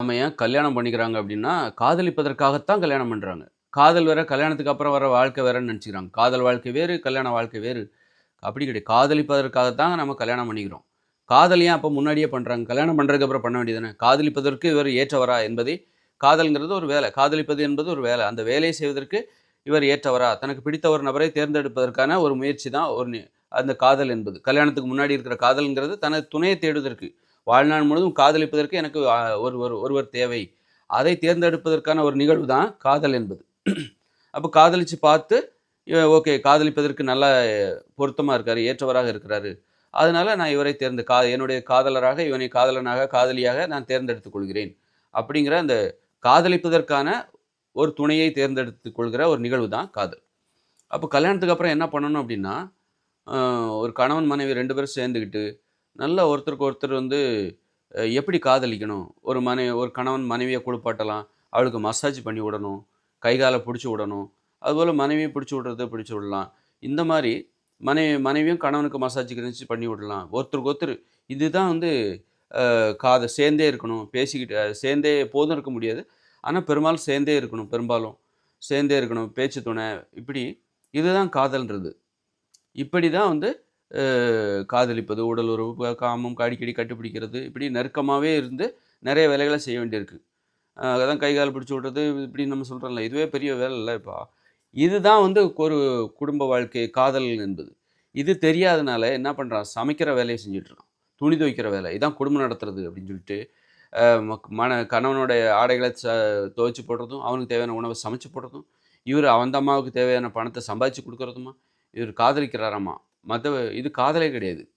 நம்ம ஏன் கல்யாணம் பண்ணிக்கிறாங்க அப்படின்னா காதலிப்பதற்காகத்தான் கல்யாணம் பண்ணுறாங்க காதல் வேற கல்யாணத்துக்கு அப்புறம் வர வாழ்க்கை வேறன்னு நினச்சிக்கிறாங்க. காதல் வாழ்க்கை வேறு கல்யாண வாழ்க்கை வேறு. அப்படி கிடையாது. காதலிப்பதற்காகத்தாங்க நம்ம கல்யாணம் பண்ணிக்கிறோம். காதல் ஏன் அப்போ முன்னாடியே பண்ணுறாங்க கல்யாணம் பண்ணுறதுக்கு அப்புறம் பண்ண வேண்டியதானே காதலிப்பதற்கு இவர் ஏற்றவரா என்பதை காதல்ங்கிறது ஒரு வேலை. காதலிப்பது என்பது ஒரு வேலை. அந்த வேலையை செய்வதற்கு இவர் ஏற்றவரா? தனக்கு பிடித்த ஒரு நபரை தேர்ந்தெடுப்பதற்கான ஒரு முயற்சி தான் ஒரு அந்த காதல் என்பது. கல்யாணத்துக்கு முன்னாடி இருக்கிற காதல்ங்கிறது தனது துணையை தேடுவதற்கு. வாழ்நாள் முழுவதும் காதலிப்பதற்கு எனக்கு ஒரு ஒரு ஒருவர் தேவை. அதை தேர்ந்தெடுப்பதற்கான ஒரு நிகழ்வு தான் காதல் என்பது. அப்போ காதலிச்சு பார்த்து ஓகே காதலிப்பதற்கு நல்லா பொருத்தமாக இருக்காரு ஏற்றவராக இருக்கிறாரு. அதனால நான் இவரை தேர்ந்து கா என்னுடைய காதலராக இவனை காதலனாக காதலியாக நான் தேர்ந்தெடுத்துக் கொள்கிறேன். அப்படிங்கிற அந்த காதலிப்பதற்கான ஒரு துணையை தேர்ந்தெடுத்துக் கொள்கிற ஒரு நிகழ்வு தான் காதல். அப்போ கல்யாணத்துக்கு அப்புறம் என்ன பண்ணணும் அப்படின்னா ஒரு கணவன் மனைவி ரெண்டு பேரும் சேர்ந்துக்கிட்டு நல்ல ஒருத்தருக்கு ஒருத்தர் வந்து எப்படி காதலிக்கணும்? ஒரு மனை ஒரு கணவன் மனைவியை குளிப்பாட்டலாம் அவளுக்கு மசாஜ் பண்ணி விடணும் கை காலை பிடிச்சி விடணும் அதுபோல் மனைவியை பிடிச்சி விடுறது பிடிச்சி விடலாம். இந்த மாதிரி மனைவி மனைவியும் கணவனுக்கு மசாஜ் கிரிச்சு பண்ணி விடலாம். ஒருத்தருக்கு ஒருத்தர் இதுதான் வந்து காதை சேர்ந்தே இருக்கணும். பேசிக்கிட்டு சேர்ந்தே எப்போதும் இருக்க முடியாது. ஆனால் பெரும்பாலும் சேர்ந்தே இருக்கணும் பெரும்பாலும். சேர்ந்தே இருக்கணும் பேச்சு துணை இப்படி. இதுதான் காதல்ன்றது. இப்படி தான் வந்து காதலிப்பது உடல் உறவு காமம் அடிக்கடி கட்டுப்பிடிக்கிறது இப்படி நெருக்கமாகவே இருந்து நிறைய வேலைகளை செய்ய வேண்டியிருக்கு. அதான் கை கால் பிடிச்சி விடுறது இப்படி நம்ம சொல்கிறோம்ல இதுவே பெரிய வேலை இல்லை இப்போ. இதுதான் வந்து ஒரு குடும்ப வாழ்க்கை காதல் என்பது. இது தெரியாதனால என்ன பண்ணுறான் சமைக்கிற வேலையை செஞ்சிட்ருக்கான் துணி துவைக்கிற வேலை. இதான் குடும்பம் நடத்துறது அப்படின்னு சொல்லிட்டு மக்- மன கணவனுடைய ஆடைகளை ச துவைச்சு போடுறதும் அவனுக்கு தேவையான உணவை சமைச்சு போடுறதும் இவர் அந்த அம்மாவுக்கு தேவையான பணத்தை சம்பாதிச்சு கொடுக்குறதுமா? இவர் காதலிக்கிறாராமா? மற்ற இது காதலே கிடையாது.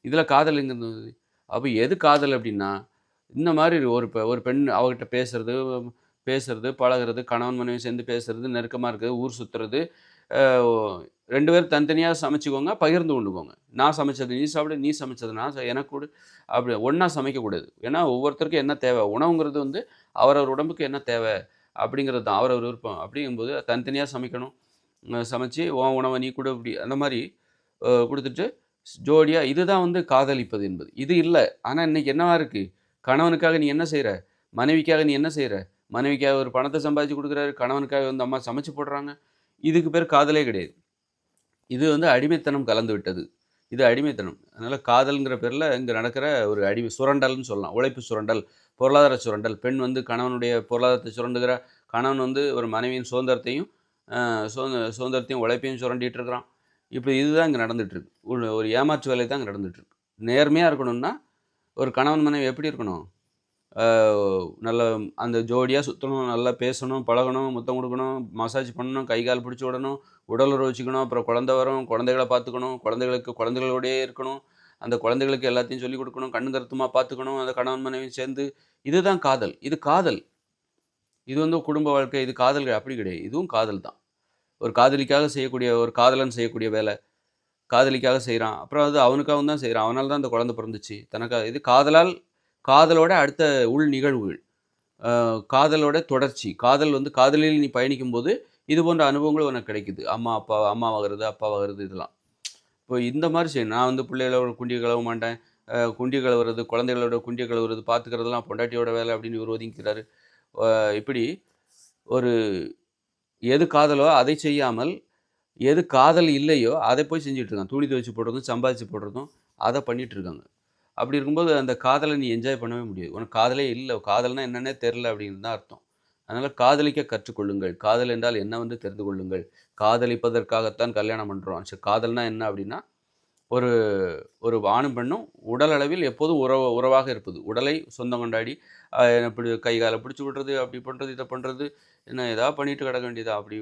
இதில் காதலுங்கிறது அப்போ எது காதல் அப்படின்னா இந்த மாதிரி ஒரு பெ- ஒரு பெண் அவகிட்ட பேசுறது பேசுறது பழகுறது கணவன் மனைவி சேர்ந்து பேசுறது நெருக்கமாக இருக்கிறது ஊர் சுற்றுறது ரெண்டு பேரும் தனித்தனியாக சமைச்சுக்கோங்க பகிர்ந்து கொண்டுக்கோங்க. நான் சமைச்சது நீ சாப்பிடு நீ சமைச்சது நான் எனக்கு கூட. அப்படி ஒன்றா சமைக்கக்கூடாது. ஏன்னா ஒவ்வொருத்தருக்கும் என்ன தேவை? உணவுங்கிறது வந்து அவரவர் உடம்புக்கு என்ன தேவை? அப்படிங்கிறது தான். அவரவர் விருப்பம். அப்படிங்கும்போது தனித்தனியாக சமைக்கணும். சமைச்சு உன் உணவை நீ கூட இப்படி அந்த மாதிரி கொடுத்துட்டு ஜோடியாக இதுதான் வந்து காதலிப்பது என்பது. இது இல்லை. ஆனால் இன்னைக்கு என்னவா இருக்குது கணவனுக்காக நீ என்ன செய்கிற மனைவிக்காக நீ என்ன செய்கிற மனைவிக்காக ஒரு பணத்தை சம்பாதிச்சு கொடுக்குறாரு. கணவனுக்காக வந்து அம்மா சமைச்சு போடுறாங்க. இதுக்கு பேர் காதலே கிடையாது. இது வந்து அடிமைத்தனம் கலந்து விட்டது. இது அடிமைத்தனம். அதனால் காதல்ங்கிற பேரில் இங்கே நடக்கிற ஒரு அடிமை சுரண்டல்னு சொல்லலாம். உழைப்பு சுரண்டல் பொருளாதார சுரண்டல். பெண் வந்து கணவனுடைய பொருளாதாரத்தை சுரண்டுகிற. கணவன் வந்து ஒரு மனைவியின் சுதந்திரத்தையும் சுதந்திரத்தையும் உழைப்பையும் சுரண்டிகிட்டு இருக்கிறான். இப்படி இதுதான் இங்கே நடந்துகிட்ருக்கு ஒரு ஒரு ஏமாற்று வேலை தான் இங்கே நடந்துகிட்ருக்கு நேர்மையாக இருக்கணும்னா ஒரு கணவன் மனைவி எப்படி இருக்கணும்? நல்ல அந்த ஜோடியாக சுற்றணும் நல்லா பேசணும் பழகணும் முத்தம் கொடுக்கணும் மசாஜ் பண்ணணும் கை கால் பிடிச்சி விடணும் உடல் உறவு வச்சுக்கணும் அப்புறம் குழந்தை வரும் குழந்தைகளை பார்த்துக்கணும் குழந்தைகளுக்கு குழந்தைகளோடயே இருக்கணும் அந்த குழந்தைகளுக்கு எல்லாத்தையும் சொல்லிக் கொடுக்கணும் கண்ணு கருத்துமாக பார்த்துக்கணும் அந்த கணவன் மனைவி சேர்ந்து. இதுதான் காதல். இது காதல். இது வந்து குடும்ப வாழ்க்கை இது காதல் அப்படி கிடையாது. இதுவும் காதல் தான் ஒரு காதலிக்காக செய்யக்கூடிய ஒரு காதலன் செய்யக்கூடிய வேலை. காதலிக்காக செய்கிறான் அப்புறம் அது அவனுக்காகவும் தான் செய்கிறான் அவனால் தான் அந்த குழந்தை பிறந்துச்சு. தனக்காக இது காதலால் காதலோட அடுத்த உள் நிகழ்வுகள் காதலோட தொடர்ச்சி. காதல் வந்து காதலில் நீ பயணிக்கும் போது இது போன்ற அனுபவங்கள் உனக்கு கிடைக்குது. அம்மா அப்பா அம்மாவாகிறது அப்பாவாகிறது இதெல்லாம். இப்போ இந்த மாதிரி செய்யணும் நான் வந்து பிள்ளைகளோட குண்டிய கழுவ மாட்டேன். குண்டி கழுவுறது குழந்தைகளோட குண்டிய கழுவுறது பார்த்துக்கிறதுலாம் பொண்டாட்டியோட வேலை அப்படின்னு இவர் ஒதுங்கிக்கிறாரு. இப்படி ஒரு எது காதலோ அதை செய்யாமல் எது காதல் இல்லையோ அதை போய் செஞ்சுட்டு இருக்காங்க துணி துவைச்சு போடுறதும் சம்பாதிச்சு போடுறதும் அதை பண்ணிட்டு இருக்காங்க அப்படி இருக்கும்போது அந்த காதலை நீ என்ஜாய் பண்ணவே முடியாது. உனக்கு காதலே இல்லை. காதல்னா என்னன்னே தெரில அப்படின்னு தான் அர்த்தம். அதனால் காதலிக்க கற்றுக்கொள்ளுங்கள். காதல் என்றால் என்ன வந்து தெரிந்து கொள்ளுங்கள்? காதலிப்பதற்காகத்தான் கல்யாணம் பண்ணுறோம் சரி காதல்னா என்ன அப்படின்னா ஒரு ஒரு ஆணும் பெண்ணும் உடல் அளவில் எப்போதும் உறவு உறவாக இருப்பது. உடலை சொந்தம் கொண்டாடி இப்படி கை காலை பிடிச்சி விடுறது அப்படி பண்ணுறது இதை பண்ணுறது என்ன ஏதாவது பண்ணிட்டு கிடக்க வேண்டியதா? அப்படி